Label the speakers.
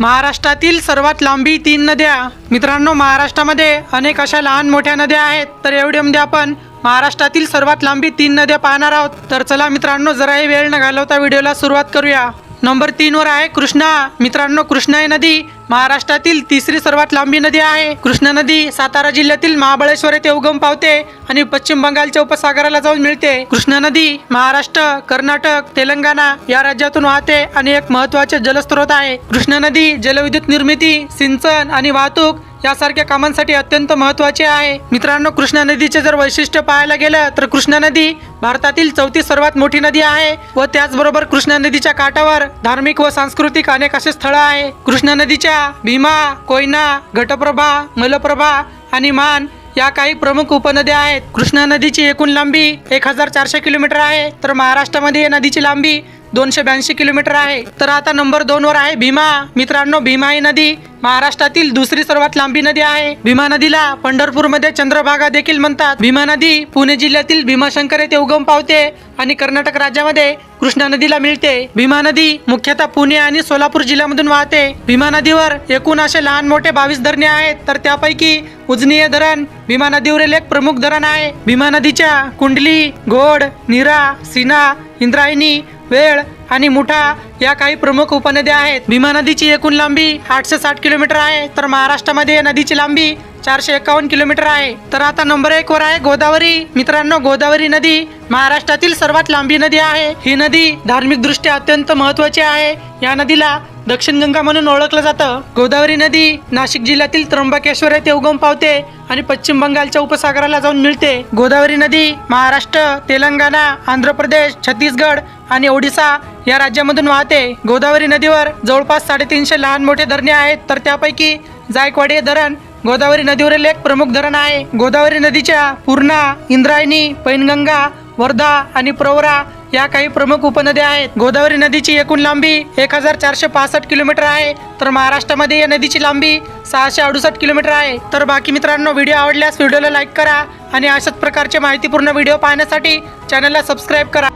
Speaker 1: महाराष्ट्रातील सर्वात लांबी तीन नद्या. मित्रांनो महाराष्ट्रामध्ये अनेक अशा लहान मोठ्या नद्या आहेत. तर एवढ्यामध्ये आपण महाराष्ट्रातील सर्वात लांबी तीन नद्या पाहणार आहोत. तर चला मित्रांनो जराही वेळ न घालवता व्हिडिओला सुरुवात करूया. नंबर तीनवर आहे कृष्णा. मित्रांनो कृष्णा ही नदी महाराष्ट्रातील तिसरी सर्वात लांबी नदी आहे. कृष्णा नदी सातारा जिल्ह्यातील महाबळेश्वर येथे उगम पावते आणि पश्चिम बंगालच्या उपसागराला जाऊन मिळते. कृष्णा नदी महाराष्ट्र कर्नाटक तेलंगणा या राज्यातून वाहते आणि एक महत्त्वाचे जलस्रोत आहे. कृष्णा नदी जलविद्युत निर्मिती सिंचन आणि वाहतूक यासारख्या कामांसाठी अत्यंत महत्त्वाचे आहे. मित्रांनो कृष्णा नदीचे जर वैशिष्ट्य पाहायला गेलं तर कृष्णा नदी भारतातील चौथी सर्वात मोठी नदी आहे व त्याचबरोबर कृष्णा नदीच्या काठावर धार्मिक व सांस्कृतिक अनेक असे स्थळं आहे. कृष्णा नदीच्या भीमा कोयना घटप्रभा मलप्रभा आणि मान या काही प्रमुख उपनद्या आहेत. कृष्णा नदीची एकूण लांबी एक हजार चारशे किलोमीटर आहे. तर महाराष्ट्रामध्ये या नदीची लांबी दोनशे ब्याऐंशी किलोमीटर आहे. तर आता नंबर दोन वर आहे भीमा. मित्रांनो भीमा ही नदी महाराष्ट्रातील दुसरी सर्वात लांबी नदी आहे भीमा नदीला. पंढरपूरमध्ये चंद्रभागा देखील म्हणतात. भीमा नदी पुणे जिल्ह्यातील भीमाशंकर येथे उगम पावते आणि कर्नाटक राज्यामध्ये कृष्णा नदीला मिळते. भीमा नदी मुख्यतः पुणे आणि सोलापूर जिल्ह्यामधून वाहते. भीमा नदीवर एकूण असे लहान मोठे बावीस धरणे आहेत. तर त्यापैकी उजनीय धरण भीमा नदीवरील एक प्रमुख धरण आहे. भीमा नदीच्या कुंडली घोड नीरा सीना इंद्रायणी वेळ आणि मुठा या काही प्रमुख उपनद्या आहेत. भीमा नदीची एकूण लांबी आठशे साठ किलोमीटर आहे. तर महाराष्ट्रामध्ये नदीची लांबी चारशे एकावन्न किलोमीटर आहे. तर आता नंबर एक वर आहे गोदावरी. मित्रांनो गोदावरी नदी महाराष्ट्रातील सर्वात लांबी नदी आहे. ही नदी धार्मिक दृष्ट्या अत्यंत महत्वाची आहे. या नदीला दक्षिण गंगा म्हणून ओळखलं जातं. गोदावरी नदी नाशिक जिल्ह्यातील त्र्यंबकेश्वर येथे उगम पावते आणि पश्चिम बंगालच्या उपसागराला जाऊन मिळते. गोदावरी नदी महाराष्ट्र तेलंगणा आंध्र प्रदेश छत्तीसगड आणि ओडिसा या राज्यामधून वाहते. गोदावरी नदीवर जवळपास साडेतीनशे लहान मोठे धरणे आहेत तर त्यापैकी जायकवाडी हे धरण गोदावरी नदीवरील एक प्रमुख धरण आहे. गोदावरी नदीच्या पूर्णा इंद्रायणी पैनगंगा वर्धा आणि प्रवरा या काही प्रमुख उपनद्या आहेत. गोदावरी नदीची एकूण लांबी एक हजार चारशे पासष्ट किलोमीटर आहे. तर महाराष्ट्रामध्ये या नदीची लांबी सहाशे अडुसष्ट किलोमीटर आहे. तर बाकी मित्रांनो व्हिडिओ आवडल्यास व्हिडिओला लाईक करा आणि अशाच प्रकारचे माहितीपूर्ण व्हिडिओ पाहण्यासाठी चॅनलला सबस्क्राईब करा.